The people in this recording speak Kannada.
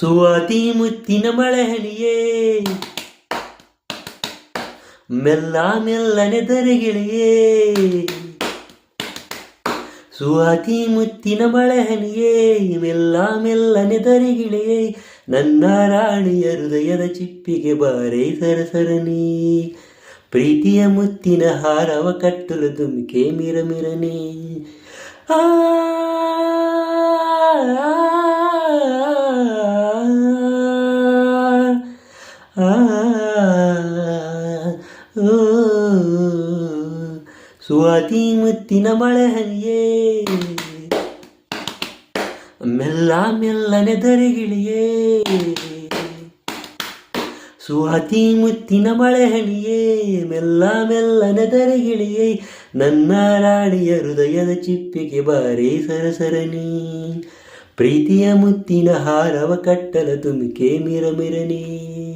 ಸುವಾತಿ ಮುತ್ತಿನ ಮಳೆಹನಿಯೇ ಮೆಲ್ಲ ಮೆಲ್ಲನೆ ದರೆಗಿಳಿಯೇ. ಸುವಾತಿ ಮುತ್ತಿನ ಮಳೆಹನಿಯೇ ಮೆಲ್ಲ ಮೆಲ್ಲನೆ ದರೆಗಿಳಿಯೇ. ನನ್ನ ರಾಣಿಯ ಹೃದಯದ ಚಿಪ್ಪಿಗೆ ಬಾರೇ ಸರಸರನಿ ಪ್ರೀತಿಯ ಮುತ್ತಿನ ಹಾರವ ಕಟ್ಟಲು ತುಮಿಕೆ ಮಿರ ಮಿರನೆ ಆ ಸುವಾತಿ ಮುತ್ತಿನ ಮಳೆಹನಿಯೇ. ಮೆಲ್ಲ ಮೆಲ್ಲನೆ ದರೆಗಿಳಿಯೇ. ಸ್ವಾತಿ ಮುತ್ತಿನ ಮಳೆಹನಿಯೇ, ಮೆಲ್ಲ ಮೆಲ್ಲನೆ ದರೆಗಿಳಿಯೇ. ನನ್ನ ರಾಣಿಯ ಹೃದಯದ ಚಿಪ್ಪಿಗೆ ಬಾರಿ ಸರಸರನಿ ಪ್ರೀತಿಯ ಮುತ್ತಿನ ಹಾರವ ಕಟ್ಟಲ ತುಮಿಕೆ ಮಿರ ಮಿರನೇ